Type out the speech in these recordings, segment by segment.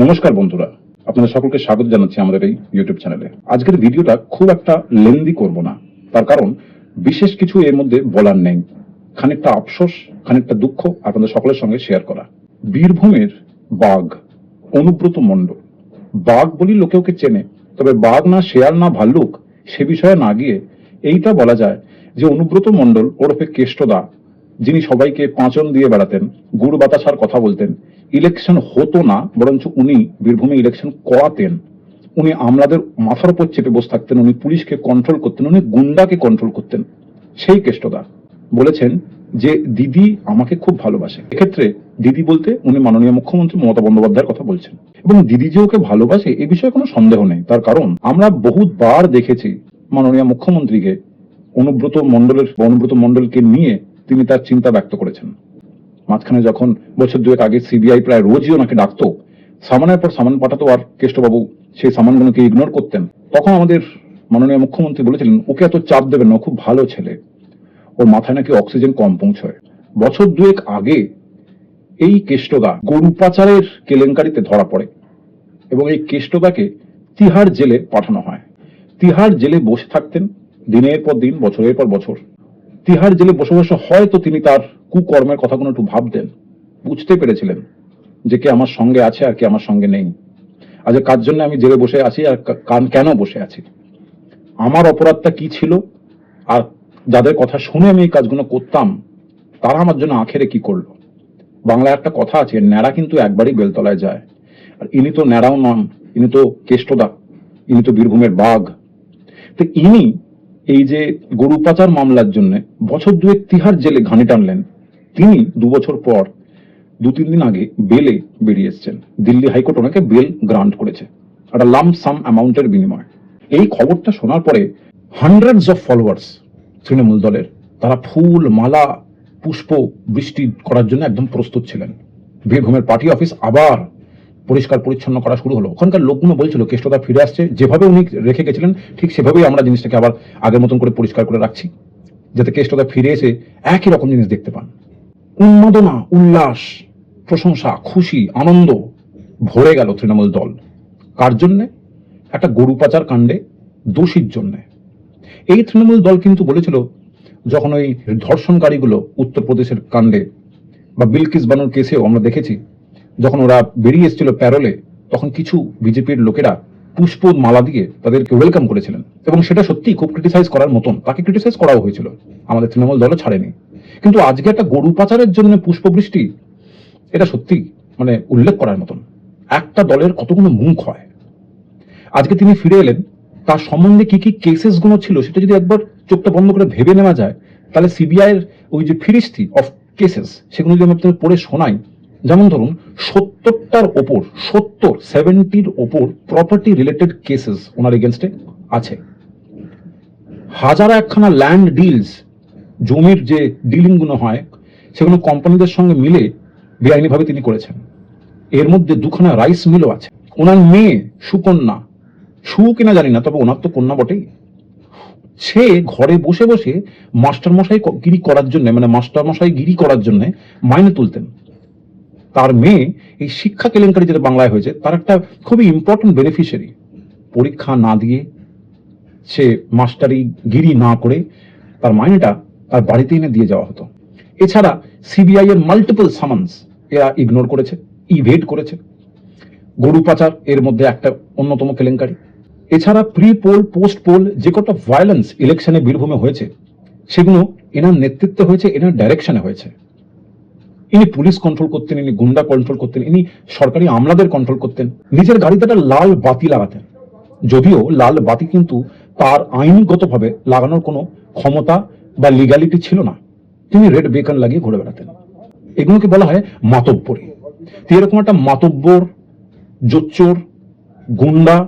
নমস্কার বন্ধুরা, আপনাদের সকলকে স্বাগত জানাচ্ছি আমাদের এই ইউটিউব চ্যানেলে আজকের ভিডিওটা খুব একটা লেন্দি করব না, তার কারণ বিশেষ কিছু এর মধ্যে বলার নেই। খানিকটা আফসোস, খানিকটা দুঃখ আপনাদের সকলের সঙ্গে শেয়ার করা। বীরভূমের বাঘ, অনুব্রত মণ্ডল। বাঘ বলি লোকে ওকে চেনে, তবে বাঘ না শেয়াল না ভাল্লুক, সে বিষয়ে না গিয়ে এইটা বলা যায় যে অনুব্রত মণ্ডল ওরফে কেষ্টদা, যিনি সবাইকে পাঁচন দিয়ে বেড়াতেন, গুড় বাতাসার কথা বলতেন ইলেকশন হতো না, বরঞ্চ উনি বীরভূমে ইলেকশন করাতেন। উনি আমলাদের মাথার উপর চেপে বসে থাকতেন, উনি পুলিশকে কন্ট্রোল করতেন, উনি গুন্ডাকে কন্ট্রোল করতেন। সেই কেষ্টদা বলেছেন যে, দিদি আমাকে খুব ভালোবাসে। এক্ষেত্রে দিদি বলতে উনি মাননীয় মুখ্যমন্ত্রী মমতা বন্দ্যোপাধ্যায়ের কথা বলছেন। এবং দিদি যে ওকে ভালোবাসে, এ বিষয়ে কোনো সন্দেহ নেই। তার কারণ, আমরা বহুবার দেখেছি মাননীয় মুখ্যমন্ত্রীকে অনুব্রত মণ্ডলের, অনুব্রত মণ্ডলকে নিয়ে তিনি তার চিন্তা ব্যক্ত করেছেন। মাঝখানে যখন বছর দুয়েক আগে সিবিআই প্রায় রোজই ওনাকে ডাকতো, সামানের পর সামান পাঠাতো আর কেষ্টবাবু সেই সামানগুলোকে ইগনোর করতেন, তখন আমাদের মাননীয় মুখ্যমন্ত্রী বলেছিলেন, ওকে এত চাপ দেবেন না খুব ভালো ছেলে। ওর মাথায় নাকি অক্সিজেন কম পৌঁছয়। বছর দুয়েক আগে এই কেষ্টদা গরু পাচারের কেলেঙ্কারিতে ধরা পড়ে এবং এই কেষ্টদাকে তিহার জেলে পাঠানো হয়। তিহার জেলে বসে থাকতেন দিনের পর দিন, বছরের পর বছর। তিহার জেলে বসে বসে হয়তো তিনি তার কুকর্মের কথাগুলো একটু ভাবতেন। বুঝতে পেরেছিলেন যে কে আমার সঙ্গে আছে আর কে আমার সঙ্গে নেই। আজ কার জন্য আমি জেলে বসে আছি আর কান কেন বসে আছি? আমার অপরাধটা কি ছিল? আর যাদের কথা শুনে আমি এই কাজগুলো করতাম, তারা আমার জন্য আখেরে কি করল? বাংলায় একটা কথা আছে, ন্যাড়া কিন্তু একবারই বেলতলায় যায়। আর ইনি তো ন্যাড়াও নন, ইনি তো কেষ্টদা, ইনি তো বীরভূমের বাঘ। তো ইনি এই যে গরু পাচার মামলার জন্য বছর দুয়েক তিহার জেলে ঘানি টানলেন তিনি দু বছর পর দু তিন দিন আগে বেলে বেরিয়ে এসেছেন। দিল্লি হাইকোর্ট ওনাকে বেল গ্রান্ট করেছে, একটা লাম সাম অ্যামাউন্টের বিনিময়। এই খবরটা শোনার পরে হান্ড্রেডস অফ ফলোয়ার্স তৃণমূল দলের, তারা ফুল, মালা, পুষ্প বৃষ্টি করার জন্য একদম প্রস্তুত ছিলেন। বীরভূমের পার্টি অফিস আবার পরিষ্কার পরিচ্ছন্ন করা শুরু হলো। ওখানকার লোকগুলো বলছিল কেষ্টদা ফিরে আসছে। যেভাবে উনি রেখে গেছিলেন, ঠিক সেভাবেই আমরা জিনিসটাকে আবার আগের মতন করে পরিষ্কার করে রাখছি, যাতে কেষ্টদা ফিরে এসে একই রকম জিনিস দেখতে পান। উন্মাদনা, উল্লাস, প্রশংসা, খুশি, আনন্দ ভরে গেল তৃণমূল দল। কার জন্যে? একটা গরু পাচার কাণ্ডে দোষীর জন্যে। এই তৃণমূল দল কিন্তু বলেছিল, যখন ওই ধর্ষণকারীগুলো উত্তরপ্রদেশের কাণ্ডে বা বিলকিস বানুর কেসেও আমরা দেখেছি, যখন ওরা বেরিয়ে এসেছিল প্যারোলে, তখন কিছু বিজেপির লোকেরা পুষ্প মালা দিয়ে তাদেরকে ওয়েলকাম করেছিলেন। এবং সেটা সত্যি খুব ক্রিটিসাইজ করার মতন। তাকে ক্রিটিসাইজ করাও হয়েছিল। আমাদের তৃণমূল দলও ছাড়েনি। কিন্তু আজকে একটা গরু পাচারের জন্য পুষ্পবৃষ্টি, এটা সত্যি মানে উল্লেখ করার মতন। একটা দলের কতগুলো মুখ হয়। আজকে তিনি ফিরে এলেন, তার সম্বন্ধে কি কি কেসেসগুলো ছিল সেটা যদি একবার চোখটা বন্ধ করে ভেবে নেওয়া যায়, তাহলে সিবিআই এর ওই যে ফিরিস্তি অফ কেসেস সেগুলো যদি আমি পড়ে শোনাই, যেমন ধরুন, সত্তরটার ওপর, সত্তর সেভেন্টির ওপর প্রপার্টি রিলেটেড কেসেস ওনার এগেনস্টে আছে। হাজার একখানা ল্যান্ড ডিলস জমির যে ডিলিংগুলো হয়, সেগুলো কোম্পানিদের সঙ্গে মিলে বেআইনিভাবে তিনি করেছেন। এর মধ্যে দুখানা রাইস মিলও আছে। ওনার মেয়ে সুকন্যা। সু কিনা জানি না, তবে ওনার তো কন্যা বটেই। সে ঘরে বসে বসে মাস্টার মশাই গিরি করার জন্য মানে মাস্টার মশাই গিরি করার জন্য মাইনে তুলতেন। তার মেয়ে এই শিক্ষা কেলেঙ্কারি যেটা বাংলায় হয়েছে, তার একটা খুবই ইম্পর্টেন্ট বেনিফিশিয়ারি পরীক্ষা না দিয়ে সে মাস্টারি গিরি না করে তার মাইনেটা তার বাড়িতে এনে দিয়ে যাওয়া হতো। এছাড়া সিবিআই এর মাল্টিপল সামান্স এরা ইগনোর করেছে ইভেট করেছে। গরু পাচার এর মধ্যে একটা অন্যতম কেলেঙ্কারি। এছাড়া প্রি পোল পোস্ট পোল যে কটা ভায়োলেন্স ইলেকশনে বীরভূমে হয়েছে, সেগুলো এনার নেতৃত্বে হয়েছে, এনার ডাইরেকশনে হয়েছে। ইনি পুলিশ কন্ট্রোল করতেন, ইনি গুন্ডা কন্ট্রোল করতেন, ইনি সরকারি আমলাদের কন্ট্রোল করতেন। নিজের গাড়িতে একটা লাল বাতি লাগাতেন। যদিও লাল বাতি কিন্তু তার আইনগতভাবে লাগানোর কোনো ক্ষমতা বা লিগ্যালিটি ছিল না, তিনি রেড বেকন লাগিয়ে ঘুরে বেড়াতেন। এগুলোকে বলা হয় মাতব্বরী। এরকম একটা মাতব্বর, জোচ্চোর, গুন্ডা,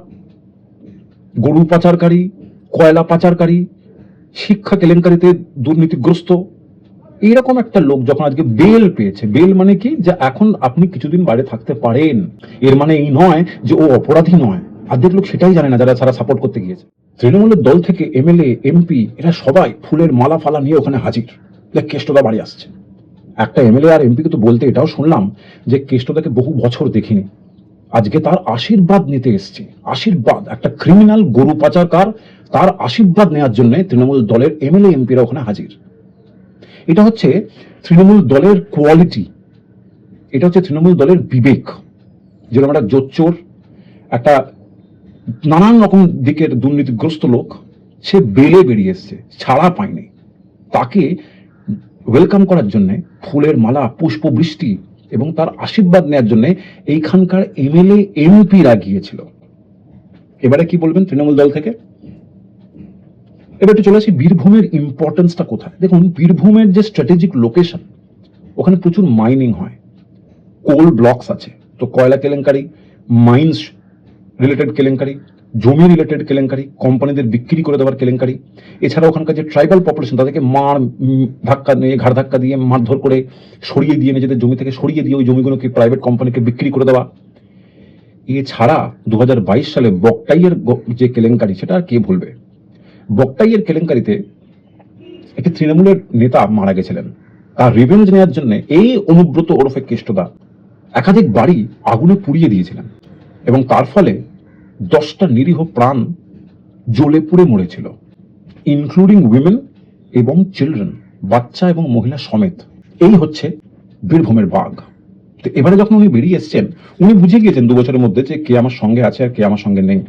গরু পাচারকারী, কয়লা পাচারকারী, শিক্ষা কেলেঙ্কারিতে দুর্নীতিগ্রস্ত, এইরকম একটা লোক যখন আজকে বেল পেয়েছে, বেল মানে কি? যে এখন আপনি কিছুদিন বাইরে থাকতে পারেন। এর মানে এই নয় যে ও অপরাধী নয়। অর্ধেক লোক সেটাই জানে না যারা সারা সাপোর্ট করতে গিয়েছে। তৃণমূলের দল থেকে এমএলএ, এমপি, এরা সবাই ফুলের মালা ফালা নিয়ে ওখানে হাজির। দেখ কেষ্টদা বাড়ি আসছে। একটা এমএলএ আর এমপিকে তো বলতে এটাও শুনলাম যে কেষ্টদাকে বহু বছর দেখিনি। আজকে তার আশীর্বাদ নিতে এসছে। আশীর্বাদ, একটা ক্রিমিনাল গরু পাচারকার, তার আশীর্বাদ নেওয়ার জন্য তৃণমূল দলের এমএলএ, এমপিরা ওখানে হাজির। এটা হচ্ছে তৃণমূল দলের কোয়ালিটি এটা হচ্ছে তৃণমূল দলের বিবেক। যেরকম একটা জোচ্চোর, একটা নানান রকম দিকের দুর্নীতিগ্রস্ত লোক, সে বেলে বেরিয়ে এসছে, ছাড়া পায়নি। তাকে ওয়েলকাম করার জন্য, ফুলের মালা, পুষ্প, বৃষ্টি এবং তার আশীর্বাদ নেওয়ার জন্য এইখানকার এমএলএ এমপিরা গিয়েছিল। এবারে কি বলবেন তৃণমূল দল থেকে? এবার একটু চলে আসি বীরভূমের ইম্পর্টেন্সটা কোথায়? দেখুন, বীরভূমের যে স্ট্র্যাটেজিক লোকেশন ওখানে প্রচুর মাইনিং হয়। কোল ব্লকস আছে। তো কয়লা কেলেঙ্কারি মাইন্স রিলেটেড কেলেঙ্কারি, জমি রিলেটেড কেলেঙ্কারি, কোম্পানিদের বিক্রি করে দেওয়ার কেলেঙ্কারি এছাড়া ওখানকার যে ট্রাইবাল পপুলেশন তাদেরকে মার, ধাক্কা নিয়ে, ঘাড় ধাক্কা দিয়ে, মারধর করে সরিয়ে দিয়ে নিজেদের জমি থেকে সরিয়ে দিয়ে ওই জমিগুলোকে প্রাইভেট কোম্পানিকে বিক্রি করে দেওয়া। এছাড়া দু হাজার বাইশ সালে বকটাইয়ের যে কেলেঙ্কারি, সেটা আর কে ভুলবে বকটাইয়ের কেলেঙ্কারিতে একটি তৃণমূলের নেতা মারা গেছিলেন। তার রিভেঞ্জ নেওয়ার জন্য এই অনুব্রত ওরফে কেষ্টদা একাধিক বাড়ি আগুনে পুড়িয়ে দিয়েছিলেন। এবং তার ফলে দশটা নিরীহ প্রাণ জ্বলে পুড়ে মরেছিল ইনক্লুডিং উইমেন এবং চিলড্রেন বাচ্চা এবং মহিলা সমেত। এই হচ্ছে বীরভূমের বাঘ। তো এবারে যখন উনি বেরিয়ে এসেছেন, উনি বুঝে গিয়েছেন দু বছরের মধ্যে যে কে আমার সঙ্গে আছে আর কে আমার সঙ্গে নেই।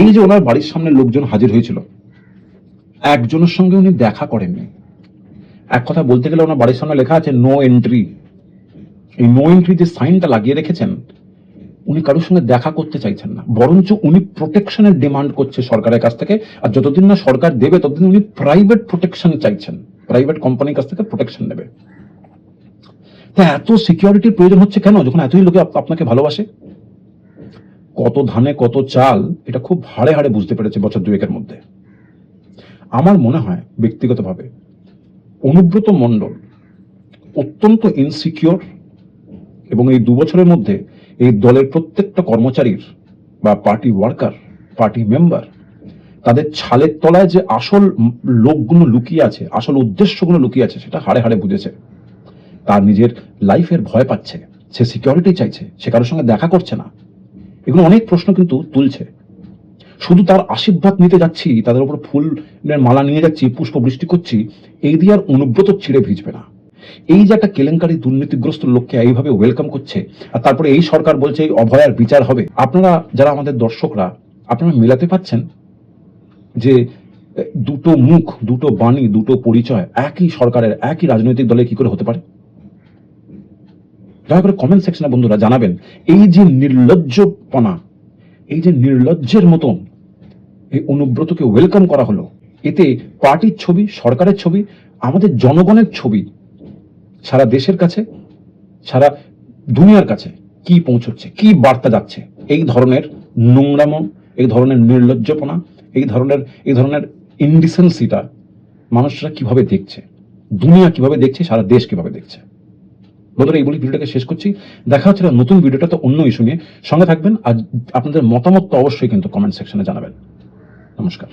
এই যে ওনার বাড়ির সামনে লোকজন হাজির হয়েছিল, একজনের সঙ্গে উনি দেখা করেননি। এক কথা বলতে গেলে ওনার বাড়ির সামনে লেখা আছে নো এন্ট্রি এই নো এন্ট্রি যে সাইনটা লাগিয়ে রেখেছেন উনি কারোর সঙ্গে দেখা করতে চাইছেন না। বরঞ্চ উনি প্রোটেকশনের ডিমান্ড করছে সরকারের কাছ থেকে, আর যতদিন না সরকার দেবে, ততদিন উনি প্রাইভেট প্রোটেকশন চাইছেন। প্রাইভেট কোম্পানির কাছ থেকে প্রোটেকশন নেবে। তা এত সিকিউরিটির প্রয়োজন হচ্ছে কেন? যখন এতই লোকে আপনাকে ভালোবাসে? কত ধানে কত চাল, এটা খুব হাড়ে হাড়ে বুঝতে পেরেছে বছর দুয়েকের মধ্যে। আমার মনে হয় ব্যক্তিগতভাবে, অনুব্রত মণ্ডল অত্যন্ত ইনসিকিওর এবং এই দু বছরের মধ্যে এই দলের প্রত্যেকটা কর্মচারীর বা পার্টি ওয়ার্কার পার্টি মেম্বার তাদের ছালের তলায় যে আসল লোকগুলো লুকিয়ে আছে, আসল উদ্দেশ্যগুলো লুকিয়ে আছে, সেটা হাড়ে হাড়ে বুঝেছে। তার নিজের লাইফের ভয় পাচ্ছে, সে সিকিউরিটি চাইছে, সে কারোর সঙ্গে দেখা করছে না। এগুলো অনেক প্রশ্ন কিন্তু তুলছে। শুধু তার আশীর্বাদ নিতে যাচ্ছি, তাদের উপর ফুলের মালা নিয়ে যাচ্ছি, পুষ্প বৃষ্টি করছি, এই দিয়ে আর অনুব্রত ছিঁড়ে ভিজবে না। এই যে একটা কেলেঙ্কারি দুর্নীতিগ্রস্ত লোককে এইভাবে ওয়েলকাম করছে, আর তারপরে এই সরকার বলছে এই অভয়ার বিচার হবে, আপনারা যারা আমাদের দর্শকরা, আপনারা মেলাতে পাচ্ছেন যে দুটো মুখ, দুটো বাণী, দুটো পরিচয় একই সরকারের, একই রাজনৈতিক দলে কি করে হতে পারে? দয়া করে কমেন্ট সেকশনে বন্ধুরা জানাবেন, এই যে নির্লজ্জপনা, এই যে নির্লজ্জের মতন এই অনুব্রতকে ওয়েলকাম করা হলো, এতে পার্টির ছবি, সরকারের ছবি, আমাদের জনগণের ছবি সারা দেশের কাছে, সারা দুনিয়ার কাছে কি পৌঁছচ্ছে, কি বার্তা যাচ্ছে? এই ধরনের নোংরামো এই ধরনের নির্লজ্জপনা, এই ধরনের এই ধরনের ইনডিসেন্সিটা মানুষরা কীভাবে দেখছে? দুনিয়া কীভাবে দেখছে, সারা দেশ কীভাবে দেখছে? বন্ধুরা, এই বলে ভিডিওটাকে শেষ করছি। দেখা হচ্ছে নতুন ভিডিওটা, তো অন্য ইস্যু নিয়ে। সঙ্গে থাকবেন। আর আপনাদের মতামত তো অবশ্যই কিন্তু কমেন্ট সেকশনে জানাবেন। নমস্কার।